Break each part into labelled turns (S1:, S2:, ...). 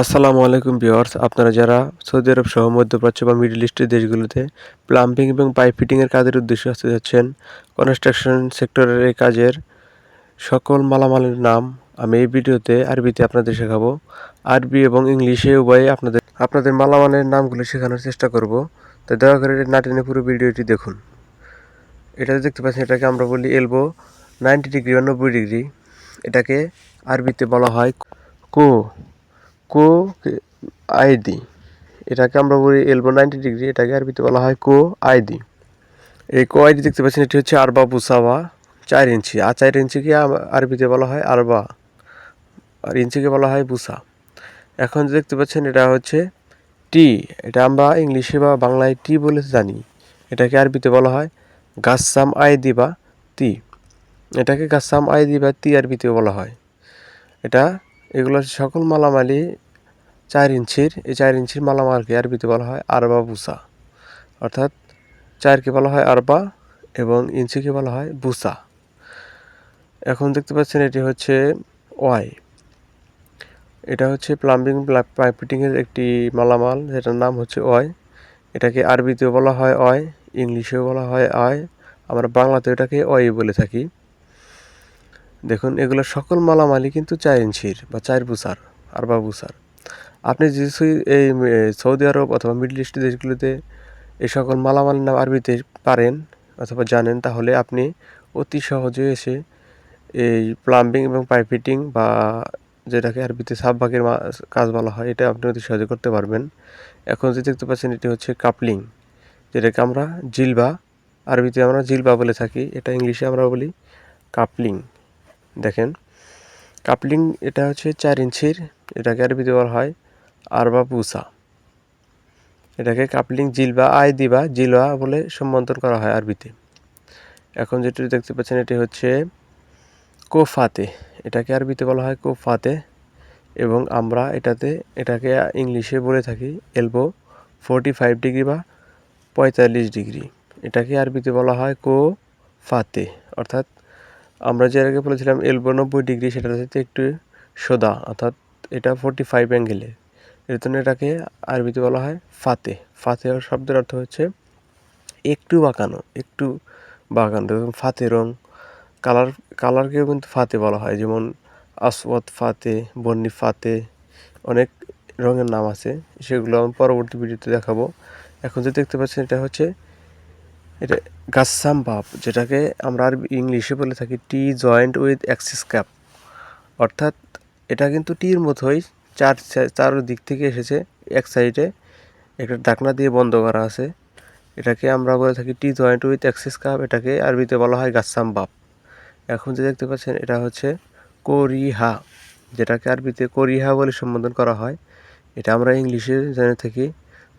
S1: আসসালামু আলাইকুম ভিউয়ার্স, আপনারা যারা সৌদি আরব সহ মধ্যপ্রাচ্য বা মিডল ইস্টের দেশগুলোতে প্লাম্বিং এবং পাইপ ফিটিংয়ের কাজের উদ্দেশ্যে আসতে যাচ্ছেন কনস্ট্রাকশন সেক্টরের এই কাজের সকল মালামালের নাম আমি এই ভিডিওতে আরবিতে আপনাদের শেখাবো। আরবি এবং ইংলিশে উভয়ে আপনাদের আপনাদের মালামালের নামগুলো শেখানোর চেষ্টা করব। তো দয়া করে না টেনে পুরো ভিডিওটি দেখুন। এটা দেখতে পাচ্ছেন, এটাকে আমরা বলি এলবো নাইনটি ডিগ্রি বা নব্বই ডিগ্রি এটাকে আরবিতে বলা হয় কো। কো আইডি এটাকে আমরা বলি এলবো নাইনটি ডিগ্রি, এটাকে আরবিতে বলা হয় কো আইডি এই কো আইডি দেখতে পাচ্ছেন, এটি হচ্ছে আরবা বুসাওয়া, চার ইঞ্চি। আর চার ইঞ্চিকে আরবিতে বলা হয় আরবা, আর ইঞ্চিকে বলা হয় বুসা। এখন যে দেখতে পাচ্ছেন, এটা হচ্ছে টি। এটা আমরা ইংলিশে বা বাংলায় টি বলে জানি। এটাকে আরবিতে বলা হয় গাসাম আইদি বা তি এটাকে গাসাম আইদি বা তি আরবিতে বলা হয়। এটা এগুলোর সকল মালামালি চার ইঞ্চির, এই চার ইঞ্চির মালামালকে আরবিতে বলা হয় আরবা বুসা। অর্থাৎ চারকে বলা হয় আরবা এবং ইঞ্চিকে বলা হয় বুসা। এখন দেখতে পাচ্ছেন এটি হচ্ছে ওয়াই। এটা হচ্ছে প্লাম্বিং পাইপ ফিটিংয়ের একটি মালামাল, যেটার নাম হচ্ছে ওয়াই। এটাকে আরবিতেও বলা হয় অয় ইংলিশেও বলা হয় আয় আমরা বাংলাতে এটাকে অয় বলে থাকি। দেখুন সকল মালামালই কিন্তু চার বা চার বুসার আর বা বুসার। আপনি সই- এই সৌদি আরব অথবা মিডল ইস্ট দেশগুলোতে এই সকল মালামাল নাম আরবিতে পারেন অথবা জানেন, তাহলে আপনি অতি সহজে এসে এই প্লাম্বিং এবং পাইপ ফিটিং বা যেটাকে আরবিতে সাবভাগের কাজ বলা হয়, এটা আপনি অতি সহজে করতে পারবেন। এখন যে দেখতে পাচ্ছেন, এটি হচ্ছে কাপলিং যেটাকে আমরা জিলবা, আরবিতে আমরা জিলবা বলে থাকি, এটা ইংলিশে আমরা বলি কাপলিং দেখেন, কাপলিং এটা হচ্ছে চার ইঞ্চির, এটাকে আরবিতে বলা হয় আরবা পুসা এটাকে কাপলিং জিলবা আই দিবা জিলবা বলে সম্বোধন করা হয় আরবিতে। এখন যেটি দেখতে পাচ্ছেন, এটি হচ্ছে কোফাতে। এটাকে আরবিতে বলা হয় কোফাতে এবং আমরা এটাতে, এটাকে ইংলিশে বলে থাকি এলবো ফোরটি ফাইভ ডিগ্রি বা পঁয়তাল্লিশ ডিগ্রি। এটাকে আরবিতে বলা হয় কো ফাতে অর্থাৎ আমরা যে আগে বলেছিলাম এলবো নব্বই ডিগ্রি সেটা হচ্ছে একটু সোদা অর্থাৎ এটা ফোরটি ফাইভ অ্যাঙ্গেলে এর জন্য এটাকে আরবিতে বলা হয় ফাতে। ফাতে শব্দের অর্থ হচ্ছে একটু বাঁকানো একটু বাঁকানো। দেখুন, ফাতে রং, কালার, কালারকেও কিন্তু ফাতে বলা হয়। যেমন আসওয়াত ফাতে, বন্নি ফাতে, অনেক রঙের নাম আছে। সেগুলো আমি পরবর্তী ভিডিওতে দেখাবো। এখন যে দেখতে পাচ্ছেন, এটা হচ্ছে এটা গাসাম বাপ যেটাকে আমরা আর ইংলিশে বলে থাকি T joint with axis cap অর্থাৎ এটা কিন্তু টির মতোই চার চার দিক থেকে এসেছে। এক সাইডে একটা ডাকনা দিয়ে বন্ধ করা আছে। এটাকে আমরা বলে থাকি T joint with axis cup এটাকে আরবিতে বলা হয় গাসাম বাপ এখন যে দেখতে পাচ্ছেন, এটা হচ্ছে কোরিহা, যেটাকে আরবিতে কোরিহা বলে সম্বোধন করা হয়। এটা আমরা ইংলিশে জেনে থাকি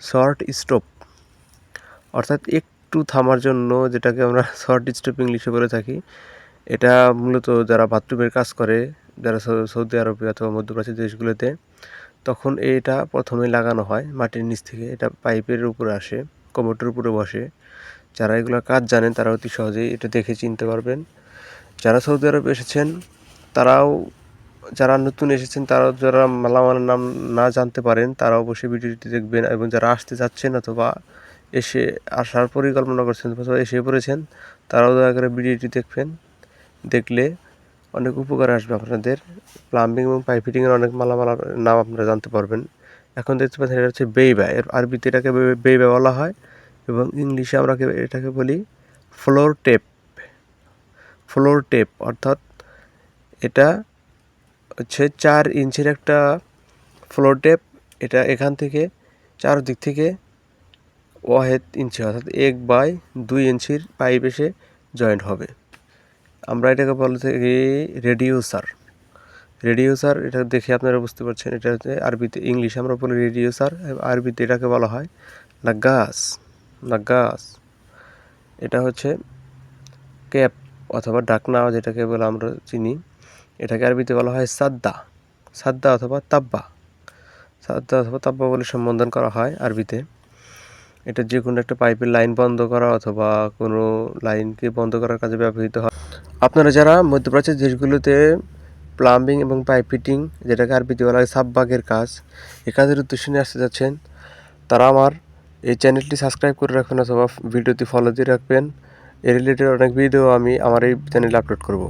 S1: শর্ট স্টপ অর্থাৎ একটু থামার জন্য যেটাকে আমরা শর্ট স্টপ ইংলিশে বলে থাকি, এটা মূলত যারা বাথরুমের কাজ করে, যারা সৌদি আরবে অথবা মধ্যপ্রাচ্যের দেশগুলোতে, তখন এটা প্রথমে লাগানো হয় মাটির নিচ থেকে। এটা পাইপের উপরে আসে কোমরটার উপরে বসে। যারা এগুলো কাজ জানেন, তারা অতি সহজেই এটা দেখে চিনতে পারবেন। যারা সৌদি আরব এসেছেন, তারাও, যারা নতুন এসেছেন তারাও যারা মালামালের নাম না জানতে পারেন, তারা অবশ্যই ভিডিওটি দেখবেন এবং যারা আসতে যাচ্ছেন অথবা এসে আসার পরিকল্পনা করছেন, অথবা এসে পড়েছেন, তারাও দয়া করে ভিডিওটি দেখবেন। দেখলে অনেক উপকার আসবে আপনাদের। প্লাম্বিং এবং পাইপ ফিটিংয়ের অনেক মালামালার নাম আপনারা জানতে পারবেন। এখন দেখতে পাচ্ছেন এটা হচ্ছে বেইবা এর আরবিতে এটাকে বেইবা বলা হয় এবং ইংলিশে আমরা এটাকে বলি ফ্লোর টেপ ফ্লোর টেপ অর্থাৎ এটা হচ্ছে চার ইঞ্চির একটা ফ্লোর টেপ এটা এখান থেকে চার দিক থেকে ওয়াহেদ ইঞ্চি, অর্থাৎ এক বাই দুই ইঞ্চির পাইপ এসে জয়েন্ট হবে। আমরা এটাকে বলে থাকি রেডিউসার। রেডিউসার, এটা দেখে আপনারা বুঝতে পারছেন, এটা হচ্ছে আরবিতে ইংলিশ আমরা বলি রেডিউসার, আরবিতে এটাকে বলা হয় লাগাস লাগাস। এটা হচ্ছে ক্যাপ অথবা ডাকনা যেটাকে বলে আমরা চিনি। এটাকে আরবিতে বলা হয় সাদ্দা সাদ্দা অথবা তাব্বা। সাদ্দা অথবা তাব্বা বলে সম্বোধন করা হয় আরবিতে। এটা যে কোনো একটা পাইপের লাইন বন্ধ করা অথবা কোনো লাইনকে বন্ধ করার কাজে ব্যবহৃত হয়। আপনারা যারা মধ্যপ্রাচ্যের দেশগুলোতে প্লাম্বিং এবং পাইপ ফিটিং যেটাকে আরবিতে বলা হয় সাববাগের কাজ, এ কাজের উদ্দেশ্য নিয়ে আসতে যাচ্ছেন, তারা আমার এই চ্যানেলটি সাবস্ক্রাইব করে রাখবেন অথবা ভিডিওটি ফলো দিয়ে রাখবেন। এ রিলেটেড অনেক ভিডিও আমি আমার এই চ্যানেলে আপলোড করব।